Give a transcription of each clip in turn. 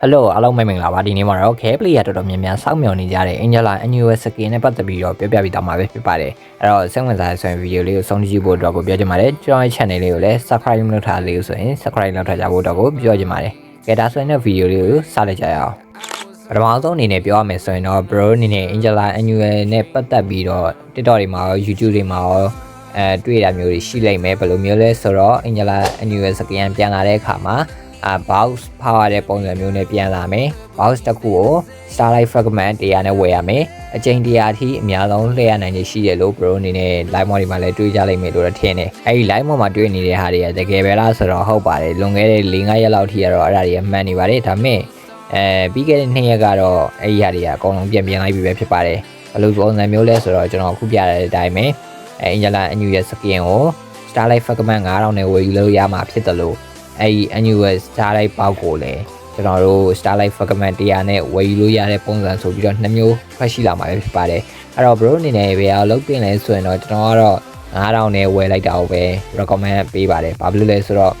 ဟယ်လိုအားလုံးမိတ်မင်္ဂလာပါဒီနေ့မှာတော့ Care Play ရတော်တော်များများစောင့်မျှော်နေကြတဲ့ Angela Annual Skin နဲ့ပတ်သက်ပြီးတော့ပြောပြပေးသွားမှာပဲဖြစ်ပါတယ်အဲ့တော့စိတ်ဝင်စားတဲ့ဆိုရင်ဗီဒီယိုလေးကိုဆုံးကြည့်ဖို့အတွက်ကိုပြောချင်ပါတယ်ကျွန်တော်ရဲ့ channel လေးကိုလည်း subscribe လုပ်ထားလေးဆိုရင် subscribe လုပ်ထားကြဖို့အတွက်ကိုပြောချင်ပါတယ်ကဲဒါဆိုရင်တော့ဗီဒီယိုလေးကိုစလိုက်ကြရအောင်ပထမဆုံးအနေနဲ့ပြောရမယ်ဆိုရင်တော့ bro အနေနဲ့ Angela Annual နဲ့ပတ်သက်ပြီးတော့ TikTok တွေမှာရော YouTube တွေမှာရောအဲတွေ့တာမျိုးတွေရှိလိမ့်မယ်ဘယ်လိုမျိုးလဲဆိုတော့ Angela Annual Skin ပြန်လာတဲ့အခါမှာ အာ box ဖောက်ရတဲ့ပုံစံမျိုးနဲ့ပြန်လာမယ် box တစ်ခုကို starlight fragment တရားနဲ့ဝယ်ရမယ်အချိန်တရားအထိအများဆုံးလှည့်ရနိုင်နေရှိတယ်လို့ bro အနေနဲ့ live mod တွေမှာလည်းတွေ့ကြလိမ့်မယ်လို့တော့ထင်တယ်အဲဒီ live mod မှာတွေ့နေတဲ့ဟာတွေကတကယ်ပဲလားဆိုတော့ဟုတ်ပါတယ်လွန်ခဲ့တဲ့၄-၅ရက်လောက်ထိကတော့အဲ့ဒါတွေကမှန်နေပါတယ်ဒါပေမဲ့အဲပြီးခဲ့တဲ့နှစ်ရက်ကတော့အဲ့ဒီဟာတွေကအကုန်လုံးပြန်ပြန်လိုက်ပြီပဲဖြစ်ပါတယ်ဘယ်လိုပုံစံမျိုးလဲဆိုတော့ကျွန်တော်အခုပြတဲ့အတိုင်းပဲအဲအင်ဂျလာအန်ယူရဲ့ skin ကို starlight fragment 9000နဲ့ဝယ်ယူလို့ရမှာဖြစ်တယ်လို့ အဲ့ဒီ annual starlight ပေါက်ကိုလည်းကျွန်တော်တို့ starlight fragment တရားနဲ့ဝယ်ယူလို့ရတဲ့ပုံစံဆိုပြီးတော့နှစ်မျိုးဖွဲ့ရှိလာမှာပဲဖြစ်ပါတယ်အဲ့တော့ bro အနေနဲ့ဘယ်အောင်လုပ်တင်လဲဆိုရင်တော့ကျွန်တော်ကတော့9000နဲ့ဝယ်လိုက်တာကိုပဲ recommend ပေးပါတယ်ဘာဖြစ်လို့လဲဆိုတော့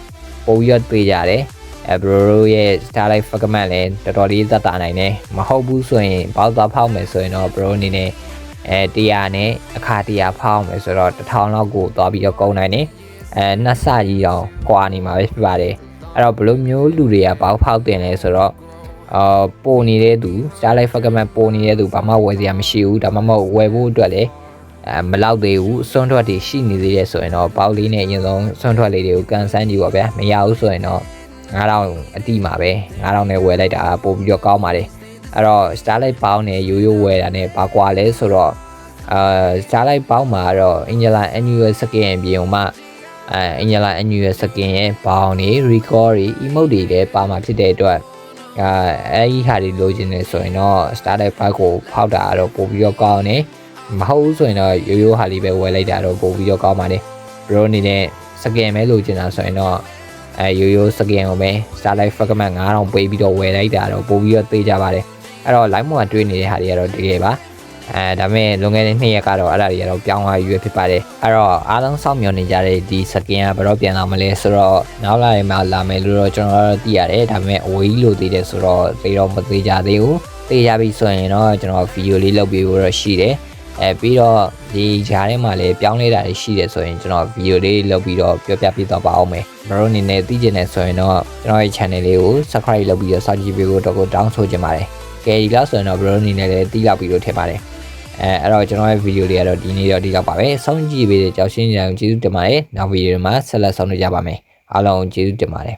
ပိုပြီးတော့ပေးကြတယ်အဲ bro ရဲ့ starlight fragment လည်းတော်တော်လေးသက်သာနိုင်တယ်မဟုတ်ဘူးဆိုရင်ဘောက်သွားဖောက်မယ်ဆိုရင်တော့ bro အနေနဲ့အဲတရားနဲ့အခါတရားဖောက်မယ်ဆိုတော့1000လောက်ကိုသွားပြီးတော့ကုန်နိုင်တယ် အဲနှစ်ဆကြီးအောင်ကွာနေမှာပဲဖြစ်ပါတယ်အဲ့တော့ဘယ်လိုမျိုးလူတွေကဘောက်ဖောက်တင်လဲဆိုတော့အာပိုနေတဲ့သူ starlight fragment ပိုနေတဲ့သူဘာမှဝယ်စရာမရှိဘူးဒါမှမဟုတ်ဝယ်ဖို့အတွက်လည်းအဲမလောက်သေးဘူးစွန့်ထွက်တွေရှိနေသေးတယ်ဆိုရင်တော့ပေါက်လေးနဲ့အရင်ဆုံးစွန့်ထွက်လေးတွေကိုကန်ဆန်းကြည့်ပါဗျာမရဘူးဆိုရင်တော့9000အတိမှာပဲ9000နဲ့ဝယ်လိုက်တာပို့ပြီးတော့ကောင်းပါတယ်အဲ့တော့ starlight ပေါင်းနဲ့ရိုးရိုးဝယ်တာနဲ့ဘာကွာလဲဆိုတော့အာ starlight ပေါင်းမှာတော့ Angela Annual Skin ပြင်မှာ အဲ Angela Annual Skin ရဲ့ဘောင်းတွေ record တွေ emote တွေလည်းပါမှာဖြစ်တဲ့အတွက်အာအဲ့ဒီဟာတွေလိုချင်နေဆိုရင်တော့ starlight ဘက်ကိုဖောက်တာတော့ပို့ပြီးတော့ကောင်းတယ်မဟုတ်ဘူးဆိုရင်တော့ရိုးရိုးဟာလေးပဲဝယ်လိုက်တာတော့ပို့ပြီးတော့ကောင်းပါတယ် bro အနေနဲ့ skin ပဲလိုချင်တာဆိုရင်တော့အဲရိုးရိုး skin ကိုပဲ starlight fragment 9000ပေးပြီးတော့ဝယ်လိုက်တာတော့ပို့ပြီးတော့သေးကြပါတယ်အဲ့တော့ live မှာတွေ့နေတဲ့ဟာတွေကတော့တကယ်ပါ အဲဒါပေမဲ့လွန်ခဲ့တဲ့နှစ်ရက်ကတော့အဲ့ဒါတွေကတော့ပြောင်းသွားရွေးဖြစ်ပါတယ်အဲ့တော့အားလုံးစောင့်မျှော်နေကြတဲ့ဒီ skin ကဘယ်တော့ပြန်လာမလဲဆိုတော့နောက်လာရင်မှလာမယ်လို့တော့ကျွန်တော်တို့သိရတယ်ဒါပေမဲ့အဝေးကြီးလို့သိတယ်ဆိုတော့သိတော့မသိကြသေးဘူးသိကြပြီဆိုရင်တော့ကျွန်တော်ဗီဒီယိုလေးလုပ်ပြီးတော့ရှိတယ်အဲပြီးတော့ဒီဂျားထဲမှာလည်းပြောင်းလဲတာတွေရှိတယ်ဆိုရင်ကျွန်တော်ဗီဒီယိုလေးလုပ်ပြီးတော့ပြောပြပြသွားပါအောင်မယ်မတို့အနေနဲ့သိကျင်နေဆိုရင်တော့ကျွန်တော်ရဲ့ channel လေးကို subscribe လုပ်ပြီးတော့စောင့်ကြည့်ပေးဖို့တော့ကိုတောင်းဆိုချင်ပါတယ်ကဲဒီလောက်ဆိုရင်တော့ဘရိုအနေနဲ့လည်းတီးလောက်ပြီးလို့ထင်ပါတယ် အဲအဲ့တော့ကျွန်တော်ရဲ့ဗီဒီယိုလေးကတော့ဒီနေ့တော့ဒီလောက်ပါပဲစောင့်ကြည့်ပေးတဲ့ကြောက်ရှင်းကြအောင်ကျေးဇူးတင်ပါတယ်နောက်ဗီဒီယိုမှာဆက်လက်ဆောင်နေကြပါမယ်အားလုံးကျေးဇူးတင်ပါတယ်